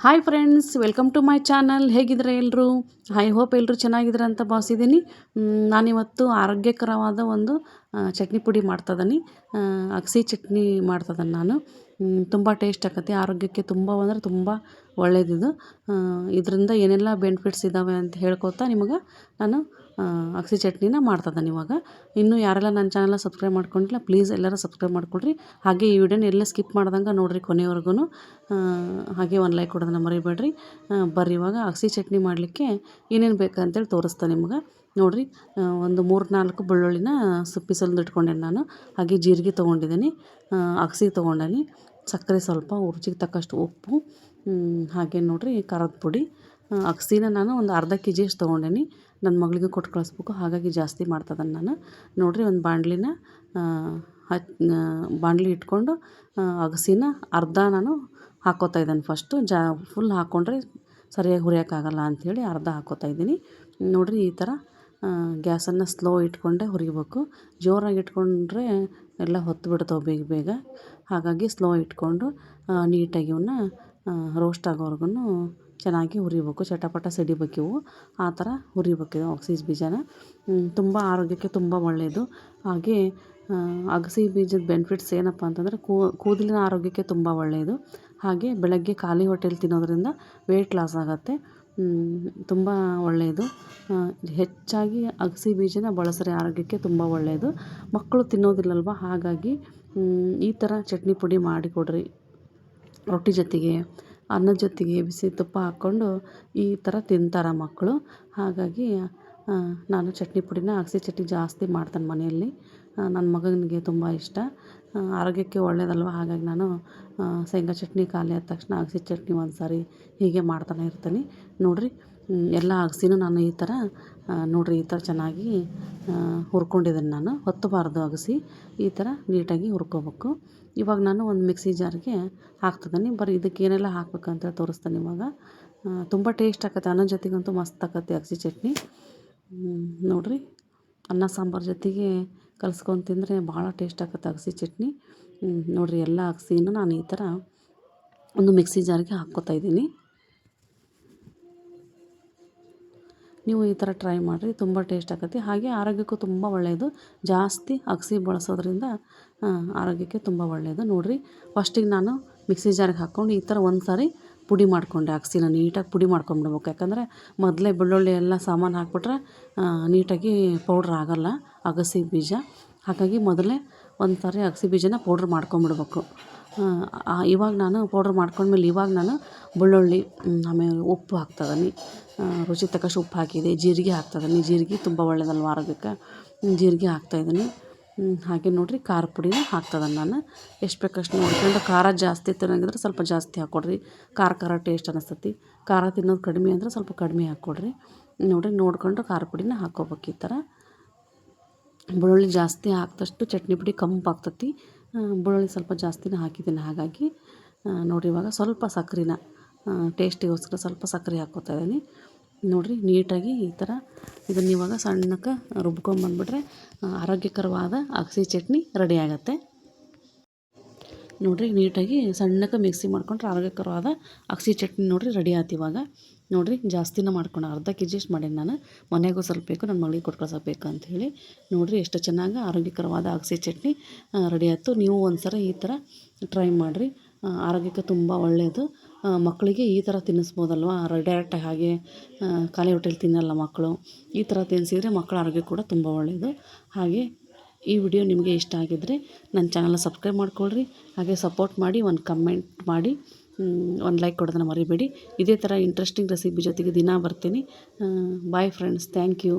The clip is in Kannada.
Hi friends welcome to my channel ಹೇಗಿದ್ರೆ ಎಲ್ಲರೂ ಐ ಹೋಪ್ ಎಲ್ಲರೂ ಚೆನ್ನಾಗಿದ್ರೆ ಅಂತ ಭಾವಿಸಿದ್ದೀನಿ. ನಾನಿವತ್ತು ಆರೋಗ್ಯಕರವಾದ ಒಂದು ಚಟ್ನಿ ಪುಡಿ ಮಾಡ್ತದನಿ ಅಗಸಿ ಚಟ್ನಿ ಮಾಡ್ತದನ್ನು ನಾನು. ತುಂಬ ಟೇಸ್ಟ್ ಆಕತಿ ಆರೋಗ್ಯಕ್ಕೆ ತುಂಬ ಅಂದರೆ ತುಂಬ ಒಳ್ಳೆಯದಿದು ಇದರಿಂದ ಏನೆಲ್ಲ ಬೆನಿಫಿಟ್ಸ್ ಇದ್ದಾವೆ ಅಂತ ಹೇಳ್ಕೊತಾ ನಿಮಗೆ ನಾನು ಅಗಸಿ ಚಟ್ನಿನ ಮಾಡ್ತದನಿ ಇವಾಗ ಇನ್ನೂ ಯಾರೆಲ್ಲ ನನ್ನ ಚಾನಲ್ನ ಸಬ್ಸ್ಕ್ರೈಬ್ ಮಾಡ್ಕೊಂಡಿಲ್ಲ ಪ್ಲೀಸ್ ಎಲ್ಲರೂ ಸಬ್ಸ್ಕ್ರೈಬ್ ಮಾಡ್ಕೊಳ್ರಿ ಹಾಗೆ ಈ ವಿಡಿಯೋನ ಎಲ್ಲ ಸ್ಕಿಪ್ ಮಾಡ್ದಂಗೆ ನೋಡಿರಿ ಕೊನೆವರೆಗೂ ಹಾಗೆ ಒಂದು ಲೈಕ್ ಕೊಡೋದನ್ನ ಮರಿಬೇಡ್ರಿ. ಬರ್ರಿ ಇವಾಗ ಅಗಸಿ ಚಟ್ನಿ ಮಾಡಲಿಕ್ಕೆ ಏನೇನು ಬೇಕಂತೇಳಿ ತೋರಿಸ್ತಾನೆ ನಿಮ್ಗೆ. ನೋಡಿರಿ ಒಂದು ಮೂರು ನಾಲ್ಕು ಬೆಳ್ಳುಳ್ಳಿನ ಸುಪ್ಪಿಸಲು ಇಟ್ಕೊಂಡೇನೆ ನಾನು. ಹಾಗೆ ಜೀರಿಗೆ ತೊಗೊಂಡಿದ್ದೀನಿ ಅಗಸಿ ತೊಗೊಂಡೇನಿ. ಸಕ್ಕರೆ ಸ್ವಲ್ಪ, ರುಚಿಗೆ ತಕ್ಕಷ್ಟು ಉಪ್ಪು ಹಾಗೆ ನೋಡಿರಿ ಖಾರದ ಪುಡಿ. ಅಗಸಿನ ನಾನು ಒಂದು ಅರ್ಧ ಕೆ ಜಿಯಷ್ಟು ತೊಗೊಂಡೇನಿ. ನನ್ನ ಮಗಳಿಗೆ ಕೊಟ್ಟು ಕಳಿಸ್ಬೇಕು. ಹಾಗಾಗಿ ಜಾಸ್ತಿ ಮಾಡ್ತದನ್ನು ನಾನು. ನೋಡಿರಿ ಒಂದು ಬಾಂಡ್ಲಿನ ಹಚ್ಚಿ ಬಾಣಲಿ ಇಟ್ಕೊಂಡು ಅಗಸಿನ ಅರ್ಧ ನಾನು ಹಾಕೋತಾ ಇದ್ದೇನೆ ಫಸ್ಟು ಜಾ ಫುಲ್ ಹಾಕ್ಕೊಂಡ್ರೆ ಸರಿಯಾಗಿ ಹುರಿಯೋಕ್ಕಾಗಲ್ಲ ಅಂಥೇಳಿ ಅರ್ಧ ಹಾಕೋತಾ ಇದ್ದೀನಿ. ನೋಡಿರಿ ಈ ಥರ ಗ್ಯಾಸನ್ನು ಸ್ಲೋ ಇಟ್ಕೊಂಡೆ ಹುರಿಬೇಕು. ಜೋರಾಗಿ ಇಟ್ಕೊಂಡ್ರೆ ಎಲ್ಲ ಹೊತ್ತು ಬಿಡ್ತಾವೆ ಬೇಗ ಬೇಗ. ಹಾಗಾಗಿ ಸ್ಲೋ ಇಟ್ಕೊಂಡು ನೀಟಾಗಿ ಇವನ್ನ ರೋಸ್ಟ್ ಆಗೋವರ್ಗು ಚೆನ್ನಾಗಿ ಹುರಿಬೇಕು, ಚಟಪಟ ಸಿಡಿಬೇಕಿವು. ಆ ಥರ ಹುರಿಬೇಕು ಅಗಸಿ ಬೀಜನ. ತುಂಬ ಆರೋಗ್ಯಕ್ಕೆ ತುಂಬ ಒಳ್ಳೆಯದು. ಹಾಗೆ ಅಗಸಿ ಬೀಜದ ಬೆನಿಫಿಟ್ಸ್ ಏನಪ್ಪ ಅಂತಂದರೆ ಕೂದಲಿನ ಆರೋಗ್ಯಕ್ಕೆ ತುಂಬ ಒಳ್ಳೆಯದು. ಹಾಗೆ ಬೆಳಗ್ಗೆ ಖಾಲಿ ಹೊಟ್ಟೆಲಿ ತಿನ್ನೋದರಿಂದ ವೆಯ್ಟ್ ಲಾಸ್ ಆಗುತ್ತೆ. ತುಂಬ ಒಳ್ಳೆಯದು. ಹೆಚ್ಚಾಗಿ ಅಗಸಿ ಬೀಜನ ಬಳಸಿದ್ರೆ ಆರೋಗ್ಯಕ್ಕೆ ತುಂಬ ಒಳ್ಳೆಯದು. ಮಕ್ಕಳು ತಿನ್ನೋದಿಲ್ಲಲ್ವ? ಹಾಗಾಗಿ ಈ ಥರ ಚಟ್ನಿ ಪುಡಿ ಮಾಡಿಕೊಡ್ರಿ. ರೊಟ್ಟಿ ಜೊತೆಗೆ. ಅನ್ನದ ಜೊತೆಗೆ ಬಿಸಿ ತುಪ್ಪ ಹಾಕ್ಕೊಂಡು ಈ ಥರ ತಿಂತಾರೆ ಮಕ್ಕಳು. ಹಾಗಾಗಿ ನಾನು ಚಟ್ನಿ ಪುಡಿನ ಅಗಸಿ ಚಟ್ನಿ ಜಾಸ್ತಿ ಮಾಡ್ತಾನೆ ಮನೆಯಲ್ಲಿ. ನನ್ನ ಮಗನಿಗೆ ತುಂಬ ಇಷ್ಟ. ಆರೋಗ್ಯಕ್ಕೆ ಒಳ್ಳೆಯದಲ್ವ ಹಾಗಾಗಿ ನಾನು ಶೇಂಗಾ ಚಟ್ನಿ ಖಾಲಿ ಆದ ತಕ್ಷಣ ಅಗಸಿ ಚಟ್ನಿ ಒಂದು ಸಾರಿ ಹೀಗೆ ಮಾಡ್ತಾನೆ ಇರ್ತೀನಿ. ನೋಡಿರಿ ಎಲ್ಲ ಅಗಸಿನೂ ನಾನು ಈ ಥರ ನೋಡಿರಿ ಈ ಥರ ಚೆನ್ನಾಗಿ ಹುರ್ಕೊಂಡಿದ್ದೀನಿ ನಾನು. ಹೊತ್ತಬಾರ್ದು ಅಗಸಿ, ಈ ಥರ ನೀಟಾಗಿ ಹುರ್ಕೋಬೇಕು. ಇವಾಗ ನಾನು ಒಂದು ಮಿಕ್ಸಿ ಜಾರ್ಗೆ ಹಾಕ್ತಿದ್ದೀನಿ ಬರೀ ಇದಕ್ಕೆ ಏನೆಲ್ಲ ಹಾಕ್ಬೇಕಂತ ತೋರಿಸ್ತೀನಿ ಇವಾಗ. ತುಂಬ ಟೇಸ್ಟ್ ಆಗತ್ತೆ ಅನ್ನ ಜೊತೆಗಂತೂ ಮಸ್ತ್ ಆಗತ್ತೆ ಅಗಸಿ ಚಟ್ನಿ. ನೋಡಿರಿ. ಅನ್ನ ಸಾಂಬಾರು ಜೊತೆಗೆ ಕಲ್ಸ್ಕೊಂಡು ತಿಂದರೆ ಭಾಳ ಟೇಸ್ಟ್ ಆಗತ್ತೆ ಅಗಸಿ ಚಟ್ನಿ. ನೋಡಿರಿ ಎಲ್ಲ ಅಗಸಿನ ನಾನು ಈ ಥರ ಒಂದು ಮಿಕ್ಸಿ ಜಾರ್ಗೆ ಹಾಕ್ಕೋತಾ ಇದ್ದೀನಿ ನೀವು ಈ ಥರ ಟ್ರೈ ಮಾಡಿರಿ, ತುಂಬ ಟೇಸ್ಟ್ ಆಗುತ್ತೆ. ಹಾಗೆ ಆರೋಗ್ಯಕ್ಕೂ ತುಂಬ ಒಳ್ಳೆಯದು. ಜಾಸ್ತಿ ಅಗಸಿ ಬಳಸೋದ್ರಿಂದ ಆರೋಗ್ಯಕ್ಕೆ ತುಂಬ ಒಳ್ಳೆಯದು. ನೋಡಿರಿ, ಫಸ್ಟಿಗೆ ನಾನು ಮಿಕ್ಸಿ ಜಾರಿಗೆ ಹಾಕ್ಕೊಂಡು ಈ ಥರ ಒಂದು ಸಾರಿ ಪುಡಿ ಮಾಡಿಕೊಂಡೆ ಅಗಸಿನ ನೀಟಾಗಿ ಪುಡಿ ಮಾಡ್ಕೊಂಬಿಡ್ಬೇಕು. ಯಾಕಂದರೆ ಮೊದಲೇ ಬೆಳ್ಳುಳ್ಳಿ ಎಲ್ಲ ಸಾಮಾನು ಹಾಕ್ಬಿಟ್ರೆ ನೀಟಾಗಿ ಪೌಡ್ರ್ ಆಗೋಲ್ಲ ಅಗಸಿ ಬೀಜ. ಹಾಗಾಗಿ ಮೊದಲೇ ಒಂದು ಸಾರಿ ಅಗಸಿ ಬೀಜನ ಪೌಡ್ರ್ ಮಾಡ್ಕೊಂಬಿಡ್ಬೇಕು. ಇವಾಗ ನಾನು ಪೌಡ್ರ್ ಮಾಡ್ಕೊಂಡ್ಮೇಲೆ ಇವಾಗ ನಾನು ಬೆಳ್ಳುಳ್ಳಿ ಆಮೇಲೆ ಉಪ್ಪು ಹಾಕ್ತದನಿ. ರುಚಿ ತಕ್ಕಷ್ಟು ಉಪ್ಪು ಹಾಕಿದೆ. ಜೀರಿಗೆ ಹಾಕ್ತದನಿ. ಜೀರಿಗೆ ತುಂಬ ಒಳ್ಳೆಯದಲ್ವ ಆರೋಗ್ಯಕ್ಕೆ? ಜೀರಿಗೆ ಹಾಕ್ತಾಯಿದ್ದೀನಿ ಹಾಗೆ ನೋಡಿರಿ ಖಾರ ಪುಡಿನ ಹಾಕ್ತದನ್ನು ನಾನು. ಎಷ್ಟು ಬೇಕಷ್ಟು ನೋಡ್ಕೊಂಡು ಖಾರ ಜಾಸ್ತಿ ತಿನ್ನಂಗಿದ್ರೆ ಸ್ವಲ್ಪ ಜಾಸ್ತಿ ಹಾಕ್ಕೊಡ್ರಿ ಖಾರ ಖಾರ ಟೇಸ್ಟ್ ಅನಿಸ್ತತಿ. ಖಾರ ತಿನ್ನೋದು ಕಡಿಮೆ ಅಂದರೆ ಸ್ವಲ್ಪ ಕಡಿಮೆ ಹಾಕ್ಕೊಡ್ರಿ ನೋಡಿರಿ, ನೋಡಿಕೊಂಡು ಖಾರ ಪುಡಿನ ಹಾಕ್ಕೋಬೇಕು ಈ ಥರ. ಬೆಳ್ಳುಳ್ಳಿ ಜಾಸ್ತಿ ಹಾಕ್ದಷ್ಟು ಚಟ್ನಿ ಪುಡಿ ಆಗ್ತತಿ. ಬೆಳ್ಳುಳ್ಳಿ ಸ್ವಲ್ಪ ಜಾಸ್ತಿನೇ ಹಾಕಿದ್ದೀನಿ. ಹಾಗಾಗಿ ನೋಡಿರಿ ಇವಾಗ ಸ್ವಲ್ಪ ಸಕ್ಕರೆನ ಟೇಸ್ಟಿಗೋಸ್ಕರ ಸ್ವಲ್ಪ ಸಕ್ಕರೆ ಹಾಕ್ಕೋತಾ ಇದ್ದೀನಿ. ನೋಡಿರಿ, ನೀಟಾಗಿ ಈ ಥರ ಇದನ್ನು ಇವಾಗ ಸಣ್ಣಕ್ಕೆ ರುಬ್ಕೊಂಬಂದುಬಿಟ್ರೆ ಆರೋಗ್ಯಕರವಾದ ಅಗಸಿ ಚಟ್ನಿ ರೆಡಿ ಆಗುತ್ತೆ. ನೋಡಿರಿ, ನೀಟಾಗಿ ಸಣ್ಣಕ್ಕೆ ಮಿಕ್ಸಿ ಮಾಡ್ಕೊಂಡ್ರೆ ಆರೋಗ್ಯಕರವಾದ ಅಗಸಿ ಚಟ್ನಿ ನೋಡಿರಿ ರೆಡಿ ಆಯ್ತು ಇವಾಗ. ನೋಡಿರಿ, ಜಾಸ್ತಿನ ಮಾಡ್ಕೊಂಡು ಅರ್ಧ ಕೆ ಜಿಯಷ್ಟು ಮಾಡೀನಿ ನಾನು. ಮನೆಗೂ ಸ್ವಲ್ಪ ಬೇಕು ನನ್ನ ಮಗಳಿಗೆ ಕೊಟ್ಟು ಕಳ್ಸೋಕೆ ಅಂಥೇಳಿ ನೋಡಿರಿ, ಎಷ್ಟು ಚೆನ್ನಾಗಿ ಆರೋಗ್ಯಕರವಾದ ಅಗಸಿ ಚಟ್ನಿ ರೆಡಿ ಆಯಿತು. ನೀವು ಒಂದು ಸಲ ಈ ಥರ ಟ್ರೈ ಮಾಡಿರಿ. ಆರೋಗ್ಯಕ್ಕೆ ತುಂಬ ಒಳ್ಳೆಯದು ಮಕ್ಕಳಿಗೆ ಈ ಥರ ತಿನ್ನಿಸ್ಬೋದಲ್ವ? ಡೈರೆಕ್ಟ್ ಹಾಗೆ ಖಾಲಿ ಹೊಟ್ಟೆಲಿ ತಿನ್ನಲ್ಲ ಮಕ್ಕಳು ಈ ಥರ ತಿನ್ನಿಸಿದರೆ ಮಕ್ಕಳ ಆರೋಗ್ಯ ಕೂಡ ತುಂಬ ಒಳ್ಳೆಯದು ಹಾಗೆ ಈ ವಿಡಿಯೋ ನಿಮಗೆ ಇಷ್ಟ ಆಗಿದ್ದರೆ ನನ್ನ ಚಾನಲ್ನ ಸಬ್ಸ್ಕ್ರೈಬ್ ಮಾಡ್ಕೊಳ್ರಿ. ಹಾಗೆ ಸಪೋರ್ಟ್ ಮಾಡಿ, ಒಂದು ಕಮೆಂಟ್ ಮಾಡಿ ಒಂದು ಲೈಕ್ ಕೊಡೋದನ್ನು ಮರಿಬೇಡಿ. ಇದೇ ಥರ ಇಂಟ್ರೆಸ್ಟಿಂಗ್ ರೆಸಿಪಿ ಜೊತೆಗೆ ದಿನ ಬರ್ತೀನಿ. Bye friends thank you